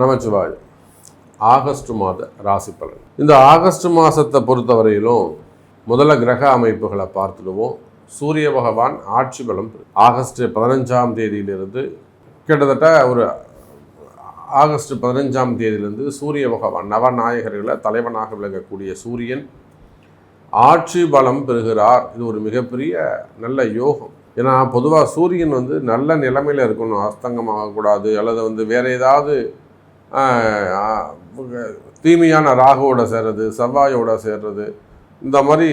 நமச்சிவாய். August மாத ராசி பலன். இந்த ஆகஸ்ட் மாதத்தை பொறுத்தவரையிலும் முதல்ல கிரக அமைப்புகளை பார்த்துடுவோம். சூரிய பகவான் ஆட்சி பலம் ஆகஸ்ட் பதினஞ்சாம் தேதியிலிருந்து கிட்டத்தட்ட ஒரு ஆகஸ்ட் பதினஞ்சாம் தேதியிலிருந்து சூரிய பகவான் நவநாயகர்களை தலைவனாக விளங்கக்கூடிய சூரியன் ஆட்சி பலம் பெறுகிறார். இது ஒரு மிகப்பெரிய நல்ல யோகம். ஏன்னா பொதுவாக சூரியன் வந்து நல்ல நிலைமையில் இருக்கணும். அஸ்தங்கம் ஆகக்கூடாது அல்லது வந்து வேறு ஏதாவது தீமையான ராகுவோட சேர்றது செவ்வாயோட சேர்றது இந்த மாதிரி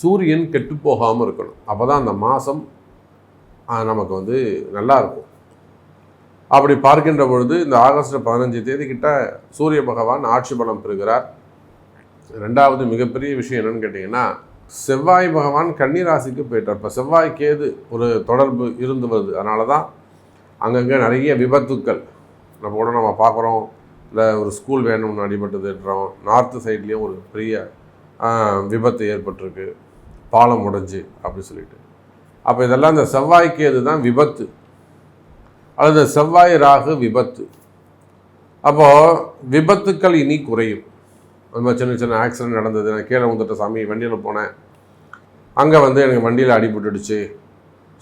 சூரியன் கெட்டு போகாமல் இருக்கணும். அப்போ தான் அந்த மாதம் நமக்கு வந்து நல்லா இருக்கும். அப்படி பார்க்கின்ற பொழுது இந்த ஆகஸ்ட் பதினஞ்சு தேதி கிட்ட சூரிய பகவான் ஆட்சி பலம் பெறுகிறார். ரெண்டாவது மிகப்பெரிய விஷயம் என்னன்னு கேட்டிங்கன்னா செவ்வாய் பகவான் கன்னிராசிக்கு போயிட்டார். இப்போ செவ்வாய் கேது ஒரு தொடர்பு இருந்து வருது. அதனால தான் அங்கங்கே நிறைய விபத்துக்கள். நம்ம கூட நம்ம பார்க்குறோம். இல்லை ஒரு ஸ்கூல் வேணும்னு அடிபட்டதுன்றோம் நார்த்து சைட்லேயும் ஒரு பெரிய விபத்து ஏற்பட்டிருக்கு. பாலம் உடஞ்சு அப்படி சொல்லிட்டு. அப்போ இதெல்லாம் இந்த செவ்வாய்க்கு அதுதான் விபத்து. அல்லது செவ்வாய் ராகு விபத்து. அப்போது விபத்துக்கள் இனி குறையும். அந்த மாதிரி சின்ன சின்ன ஆக்சிடென்ட் நடந்தது. நான் கீழே வந்துட்ட சாமி வண்டியில் போனேன். அங்கே வந்து எனக்கு வண்டியில் அடிபட்டுடுச்சு.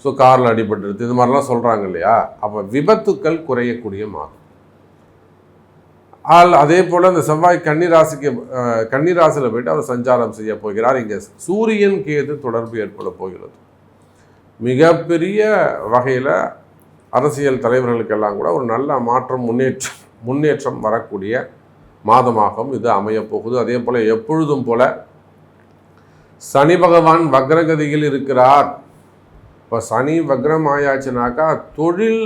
ஸோ காரில் அடிபட்டுடுது இது மாதிரிலாம் சொல்கிறாங்க இல்லையா? அப்போ விபத்துக்கள் குறையக்கூடிய மாதம். ஆள் அதே போல் இந்த செவ்வாய் கன்னிராசிக்கு கன்னிராசியில் போயிட்டு அவர் சஞ்சாரம் செய்ய போகிறார். இங்கே சூரியன் கேது தொடர்பு ஏற்பட போகிறது. மிகப்பெரிய வகையில் அரசியல் தலைவர்களுக்கெல்லாம் கூட ஒரு நல்ல மாற்றம் முன்னேற்றம் முன்னேற்றம் வரக்கூடிய மாதமாகவும் இது அமையப்போகுது அதே போல் எப்பொழுதும் போல சனி பகவான் வக்ரகதியில் இருக்கிறார். இப்போ சனி வக்ரம் ஆயாச்சுனாக்கா தொழில்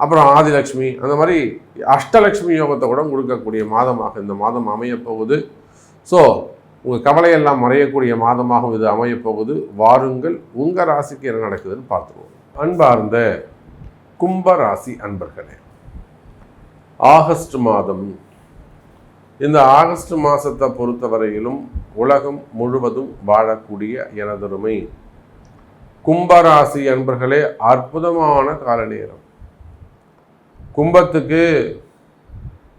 அப்புறம் ஆதிலட்சுமி அந்த மாதிரி அஷ்டலக்ஷ்மி யோகத்தை கூட கொடுக்கக்கூடிய மாதமாக இந்த மாதம் அமையப்போகுது ஸோ உங்கள் கவலையெல்லாம் மறையக்கூடிய மாதமாகவும் இது அமையப்போகுது வாருங்கள் உங்கள் ராசிக்கு என்ன நடக்குதுன்னு பார்த்துருவோம். அன்பார்ந்த கும்ப ராசி அன்பர்களே ஆகஸ்ட் மாதம் இந்த ஆகஸ்ட் மாதத்தை பொறுத்தவரையிலும் உலகம் முழுவதும் வாழக்கூடிய எனதருமை கும்பராசி அன்பர்களே அற்புதமான கால நேரம் கும்பத்துக்கு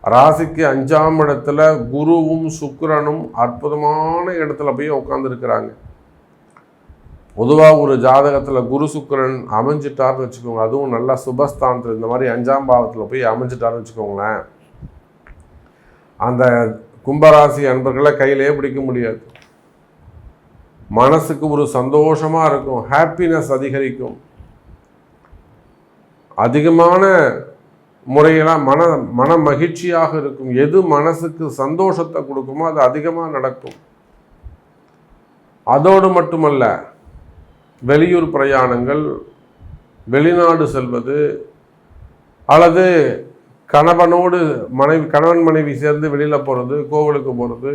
ராசிக்கு அஞ்சாம் இடத்துல குருவும் சுக்கிரனும் அற்புதமான இடத்துல போய் உட்காந்துருக்கிறாங்க பொதுவாக ஒரு ஜாதகத்தில் குரு சுக்கரன் அமைஞ்சிட்டார்னு வச்சுக்கோங்க. அதுவும் நல்லா சுபஸ்தானத்தில் இந்த மாதிரி அஞ்சாம் பாவத்தில் போய் அமைஞ்சிட்டார்னு வச்சுக்கோங்களேன். அந்த கும்பராசி அன்பர்களை கையிலே பிடிக்க முடியாது. மனசுக்கு ஒரு சந்தோஷமா இருக்கும். ஹாப்பினஸ் அதிகரிக்கும். அதிகமான முறையெல்லாம் மன மன மகிழ்ச்சியாக இருக்கும். எது மனசுக்கு சந்தோஷத்தை கொடுக்குமோ அது அதிகமாக நடக்கும். அதோடு மட்டுமல்ல வெளியூர் பிரயாணங்கள் வெளிநாடு செல்வது அல்லது கணவனோடு மனைவி கணவன் மனைவி சேர்ந்து வெளியில் போகிறது கோவிலுக்கு போகிறது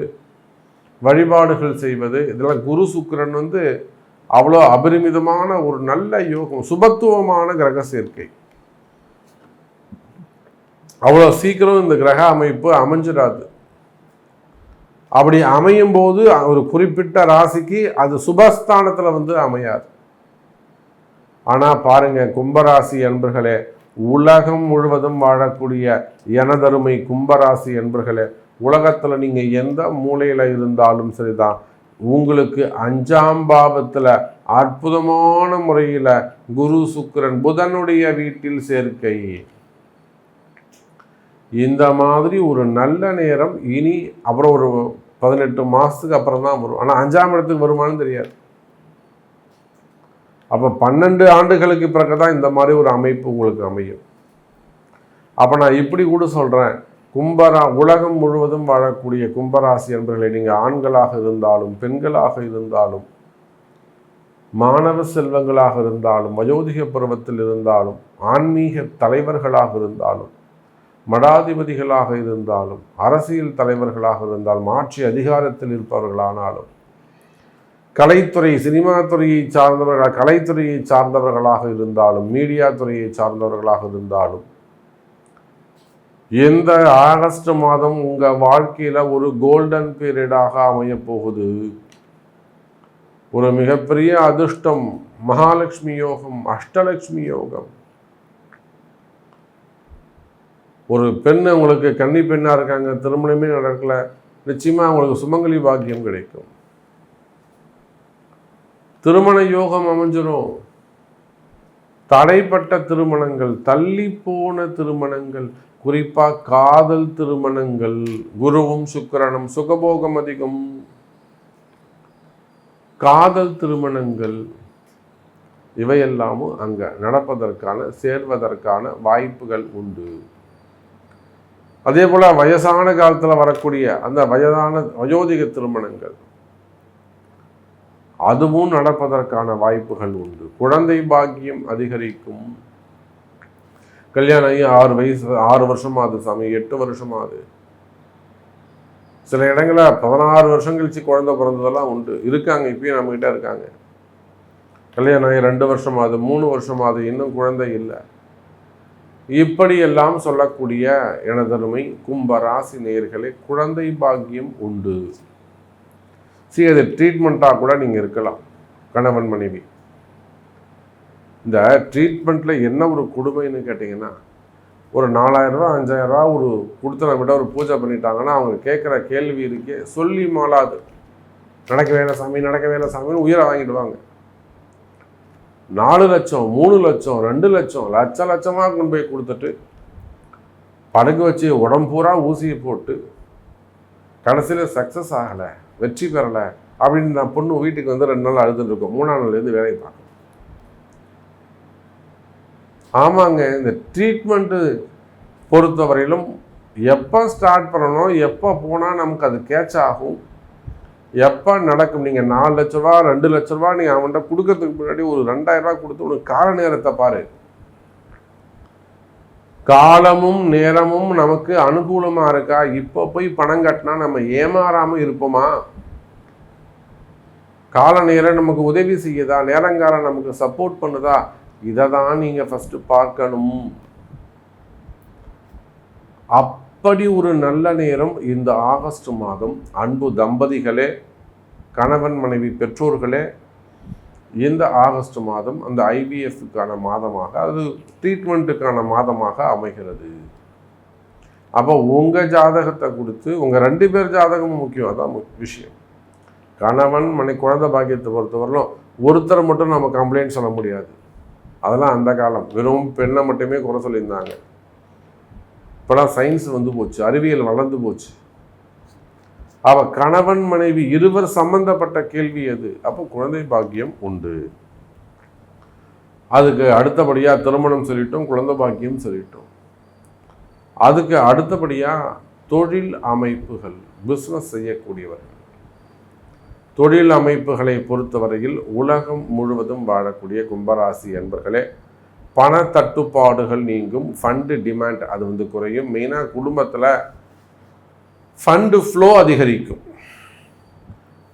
வழிபாடுகள் செய்வது இதெல்லாம் குரு சுக்கிரன் வந்து அவ்வளோ அபரிமிதமான ஒரு நல்ல யோகம் சுபத்துவமான கிரக சேர்க்கை. அவ்வளோ சீக்கிரம் இந்த கிரக அமைப்பு அமைஞ்சிடாது. அப்படி அமையும் போது ஒரு குறிப்பிட்ட ராசிக்கு அது சுபஸ்தானத்தில் வந்து அமையாது. ஆனால் பாருங்க கும்பராசி என்பர்களே உலகம் முழுவதும் வாழக்கூடிய எனதருமை கும்பராசி என்பர்களே உலகத்தில் நீங்கள் எந்த மூலையில் இருந்தாலும் சரிதான். உங்களுக்கு அஞ்சாம் பாவத்தில் அற்புதமான முறையில் குரு சுக்கிரன் புதனுடைய வீட்டில் சேர்க்கை. இந்த மாதிரி ஒரு நல்ல நேரம் இனி அப்புறம் ஒரு பதினெட்டு மாதத்துக்கு அப்புறம் தான் வரும். ஆனால் அஞ்சாம் இடத்துக்கு வருமானு தெரியாது. அப்போ பன்னெண்டு ஆண்டுகளுக்கு பிறகு தான் இந்த மாதிரி ஒரு அமைப்பு உங்களுக்கு அமையும். அப்போ நான் இப்படி கூட சொல்கிறேன் கும்பரா உலகம் முழுவதும் வாழக்கூடிய கும்பராசி என்பர்களை நீங்கள் ஆண்களாக இருந்தாலும் பெண்களாக இருந்தாலும் மாணவ செல்வங்களாக இருந்தாலும் வயோதிக பருவத்தில் இருந்தாலும் ஆன்மீக தலைவர்களாக இருந்தாலும் மடாதிபதிகளாக இருந்தாலும் அரசியல் தலைவர்களாக இருந்தாலும் ஆட்சி அதிகாரத்தில் இருப்பவர்களானாலும் கலைத்துறை சினிமா துறையை சார்ந்தவர்கள் கலைத்துறையை சார்ந்தவர்களாக இருந்தாலும் மீடியா துறையை சார்ந்தவர்களாக இருந்தாலும் எந்த ஆகஸ்ட் மாதம் உங்கள் வாழ்க்கையில் ஒரு கோல்டன் பீரியடாக அமையப்போகுது? ஒரு மிகப்பெரிய அதிர்ஷ்டம் மகாலட்சுமி யோகம் அஷ்டலட்சுமி யோகம். ஒரு பெண் உங்களுக்கு கன்னி பெண்ணாக இருக்காங்க திருமணமே நடக்கல நிச்சயமாக அவங்களுக்கு சுமங்கலி பாக்கியம் கிடைக்கும். திருமண யோகம் அமைஞ்சிரும். தடைப்பட்ட திருமணங்கள் தள்ளி போன திருமணங்கள் குறிப்பாக காதல் திருமணங்கள் குருவும் சுக்கரனும் சுகபோகம் அதிகம். காதல் திருமணங்கள் இவையெல்லாமும் அங்கே நடப்பதற்கான சேர்வதற்கான வாய்ப்புகள் உண்டு. அதே போல் வயசான காலத்தில் வரக்கூடிய அந்த வயதான வயோதிக திருமணங்கள். அதுவும் நடப்பதற்கான வாய்ப்புகள் உண்டு. குழந்தை பாக்கியம் அதிகரிக்கும். கல்யாணம் ஆகி ஆறு வயசு ஆறு வருஷம் ஆகுது சாமி எட்டு வருஷம் ஆகுது சில இடங்களில் பதினாறு வருஷம் கழிச்சு குழந்தை பிறந்ததெல்லாம் உண்டு. இருக்காங்க இப்பயும் நம்மகிட்ட இருக்காங்க. கல்யாணம் ஆகி ரெண்டு வருஷம் ஆகுது மூணு வருஷம் ஆகுது இன்னும் குழந்தை இல்லை. இப்படியெல்லாம் சொல்லக்கூடிய எனதருமை கும்ப ராசி நேயர்களே குழந்தை பாக்கியம் உண்டு. சரி அது ட்ரீட்மெண்ட்டாக கூட நீங்கள் இருக்கலாம் கணவன் மனைவி. இந்த ட்ரீட்மெண்ட்டில் என்ன ஒரு கொடுமைன்னு கேட்டிங்கன்னா ஒரு நாலாயிரரூவா அஞ்சாயிரரூவா ஒரு கொடுத்தன விட ஒரு பூஜை பண்ணிட்டாங்கன்னா அவங்க கேட்குற கேள்வி இருக்கே சொல்லி மாளாது. நடக்க வேலை சாமி நடக்க வேலை சாமின்னு உயிரை வாங்கிடுவாங்க. நாலு லட்சம் மூணு லட்சம் ரெண்டு லட்சம் லட்ச லட்சமாக கொண்டு போய் கொடுத்துட்டு படகு வச்சு உடம்பூரா ஊசியை போட்டு கடைசியில் சக்ஸஸ் ஆகலை வெற்றி பெறலை அப்படின்னு நான் பொண்ணு வீட்டுக்கு வந்து ரெண்டு நாள் அழுதுட்டு இருக்கோம். மூணாம் நாள்லேருந்து வேலையை பார்க்கணும். ஆமாங்க இந்த ட்ரீட்மெண்ட்டு பொறுத்தவரையிலும் எப்போ ஸ்டார்ட் பண்ணணும் எப்போ போனால் நமக்கு அது கேட்ச் ஆகும்? எப்போ நடக்கும்? நீங்கள் நாலு லட்ச ரூபா ரெண்டு லட்ச ரூபா நீங்கள் அவன்கிட்ட கொடுக்கறதுக்கு முன்னாடி ஒரு ரெண்டாயிரம் ரூபா கொடுத்து உனக்கு கால நேரத்தை பாரு. காலமும் நேரமும் நமக்கு அனுகூலமாக இருக்கா? இப்போ போய் பணம் கட்டினா நம்ம ஏமாறாமல் இருப்போமா? கால நேரம் நமக்கு உதவி செய்யுதா? நேரங்காலம் நமக்கு சப்போர்ட் பண்ணுதா? இதை தான் நீங்கள் ஃபஸ்ட்டு பார்க்கணும். அப் அப்படி ஒரு நல்ல நேரம் இந்த ஆகஸ்ட் மாதம். அன்பு தம்பதிகளே கணவன் மனைவி பெற்றோர்களே இந்த ஆகஸ்ட் மாதம் அந்த ஐவிஎஃப்க்கான மாதமாக அது ட்ரீட்மெண்ட்டுக்கான மாதமாக அமைகிறது. அப்போ உங்கள் ஜாதகத்தை கொடுத்து உங்கள் ரெண்டு பேர் ஜாதகமும் முக்கியம் அதான் விஷயம். கணவன் மனை குழந்தை பாக்கியத்தை பொறுத்தவரையிலும் ஒருத்தர் மட்டும் நம்ம கம்ப்ளைண்ட் சொல்ல முடியாது. அதெல்லாம் அந்த காலம். வெறும் பெண்ணை மட்டுமே குறை சொல்லியிருந்தாங்க. இப்போலாம் சயின்ஸ் வந்து போச்சு அறிவியல் வளர்ந்து போச்சு. அவ கணவன் மனைவி இருவர் சம்பந்தப்பட்ட கேள்வி எது? அப்போ குழந்தை பாக்கியம் உண்டு. அதுக்கு அடுத்தபடியாக திருமணம் சொல்லிட்டோம் குழந்தை பாக்கியம் சொல்லிட்டோம். அதுக்கு அடுத்தபடியாக தொழில் அமைப்புகள் பிஸ்னஸ் செய்யக்கூடியவர்கள். தொழில் அமைப்புகளை பொறுத்தவரையில் உலகம் முழுவதும் வாழக்கூடிய கும்பராசி என்பர்களே பண தட்டுப்பாடுகள் நீங்கும் ஃபண்டு டிமாண்ட் அது வந்து குறையும். மெயினாக குடும்பத்தில் ஃபண்டு ஃப்ளோ அதிகரிக்கும்.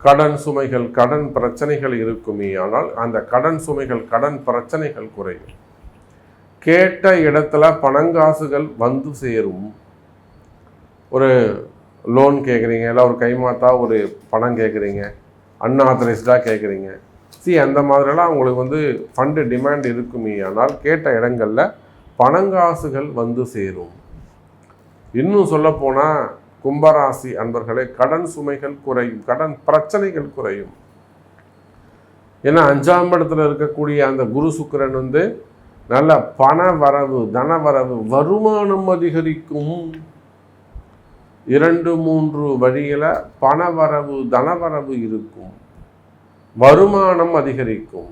கடன் சுமைகள் கடன் பிரச்சனைகள் இருக்குமே ஆனால் அந்த கடன் சுமைகள் கடன் பிரச்சனைகள் குறையும். கேட்ட இடத்துல பணங்காசுகள் வந்து சேரும். ஒரு லோன் கேட்குறீங்க இல்லை ஒரு கைமாத்தா ஒரு பணம் கேட்குறீங்க அன்ஆத்தரைஸ்டாக கேட்குறீங்க சி அந்த மாதிரிலாம் அவங்களுக்கு வந்து ஃபண்டு டிமாண்ட் இருக்குமே. ஆனால் கேட்ட இடங்களில் பணங்காசுகள் வந்து சேரும். இன்னும் சொல்லப்போனால் கும்பராசி அன்பர்களே கடன் சுமைகள் குறையும். கடன் பிரச்சனைகள் குறையும். ஏன்னா அஞ்சாம் இடத்துல இருக்கக்கூடிய அந்த குரு சுக்கரன் வந்து நல்ல பண வரவு தன வரவு வருமானம் அதிகரிக்கும். இரண்டு மூன்று வழியில் பணவரவு தனவரவு இருக்கும். வருமானம் அதிகரிக்கும்.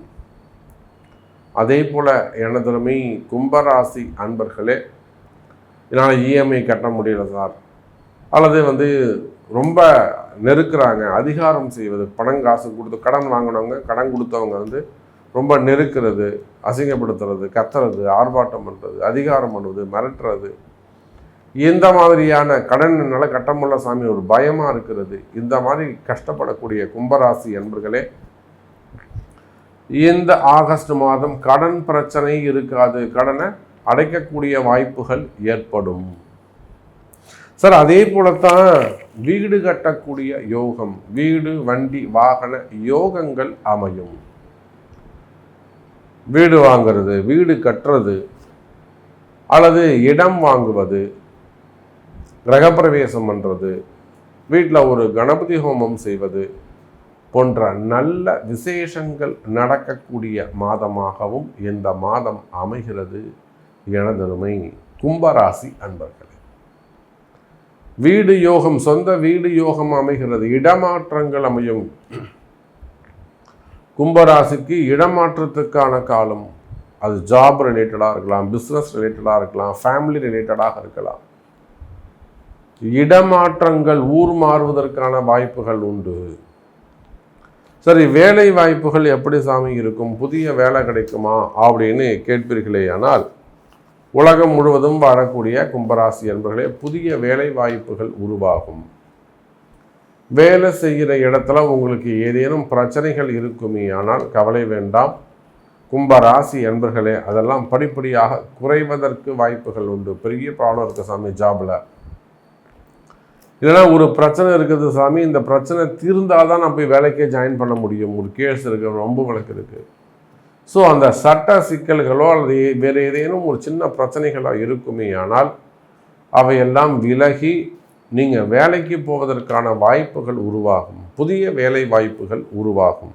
அதே போல் எனதுமை கும்பராசி அன்பர்களே என்னால் இஎம்ஐ கட்ட முடியல சார். அல்லது வந்து ரொம்ப நெருக்கிறாங்க அதிகாரம் செய்வது பணம் காசு கொடுத்து கடன் வாங்கினவங்க கடன் கொடுத்தவங்க வந்து ரொம்ப நெருக்கிறது அசிங்கப்படுத்துறது கத்துறது ஆர்ப்பாட்டம் பண்ணுறது அதிகாரம் பண்ணுவது மிரட்டுறது. இந்த மாதிரியான கடன் என்னால் கட்டமுள்ள சாமி ஒரு பயமாக இருக்கிறது. இந்த மாதிரி கஷ்டப்படக்கூடிய கும்பராசி என்பர்களே இந்த ஆகஸ்ட் மாதம் கடன் பிரச்சனை இருக்காது. கடனை அடைக்கக்கூடிய வாய்ப்புகள் ஏற்படும். சார் அதே போலத்தான் வீடு கட்டக்கூடிய யோகம் வீடு வண்டி வாகன யோகங்கள் அமையும். வீடு வாங்கிறது வீடு கட்டுறது அல்லது இடம் வாங்குவது கிரகப்பிரவேசம் பண்ணுறது வீட்டில் ஒரு கணபதி ஹோமம் செய்வது போன்ற நல்ல விசேஷங்கள் நடக்கக்கூடிய மாதமாகவும் இந்த மாதம் அமைகிறது. எனதருமை கும்பராசி அன்பர்களே வீடு யோகம் சொந்த வீடு யோகம் அமைகிறது. இடமாற்றங்கள் அமையும். கும்பராசிக்கு இடமாற்றத்துக்கான காலம். அது ஜாப் ரிலேட்டடாக இருக்கலாம் பிஸ்னஸ் ரிலேட்டடாக இருக்கலாம் ஃபேமிலி ரிலேட்டடாக இருக்கலாம். இடமாற்றங்கள் ஊர் மாறுவதற்கான வாய்ப்புகள் உண்டு. சரி வேலை வாய்ப்புகள் எப்படி சாமி இருக்கும்? புதிய வேலை கிடைக்குமா? அப்படின்னு கேட்பீர்களே ஆனால் உலகம் முழுவதும் வாழக்கூடிய கும்பராசி என்பர்களே புதிய வேலை வாய்ப்புகள் உருவாகும். வேலை செய்கிற இடத்துல உங்களுக்கு ஏதேனும் பிரச்சனைகள் இருக்குமே ஆனால் கவலை வேண்டாம். கும்பராசி என்பர்களே அதெல்லாம் படிப்படியாக குறைவதற்கு வாய்ப்புகள் உண்டு. பெரிய ப்ராப்ளம் இருக்குது சாமி ஜாபில் இல்லைனா ஒரு பிரச்சனை இருக்குது சாமி. இந்த பிரச்சனை தீர்ந்தால் தான் நான் போய் வேலைக்கே ஜாயின் பண்ண முடியும். ஒரு கேஸ் இருக்குது ரொம்ப வழக்கு இருக்குது ஸோ அந்த சட்ட சிக்கல்களோ அல்லது வேறு ஏதேனும் ஒரு சின்ன பிரச்சனைகளாக இருக்குமே ஆனால் அவையெல்லாம் விலகி நீங்கள் வேலைக்கு போவதற்கான வாய்ப்புகள் உருவாகும். புதிய வேலை வாய்ப்புகள் உருவாகும்.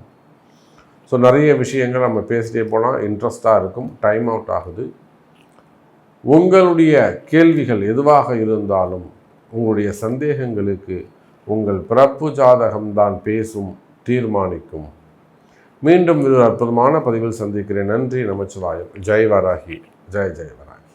ஸோ நிறைய விஷயங்கள் நம்ம பேசிட்டே போனால் இன்ட்ரெஸ்டாக இருக்கும் டைம் அவுட் ஆகுது. உங்களுடைய கேள்விகள் எதுவாக இருந்தாலும் உங்களுடைய சந்தேகங்களுக்கு உங்கள் பிறப்பு ஜாதகம்தான் பேசும் தீர்மானிக்கும். மீண்டும் ஒரு அற்புதமான பதிவில் சந்திக்கிறேன். நன்றி நமச்சிவாயம். ஜெய் வராகி ஜெய் ஜெய்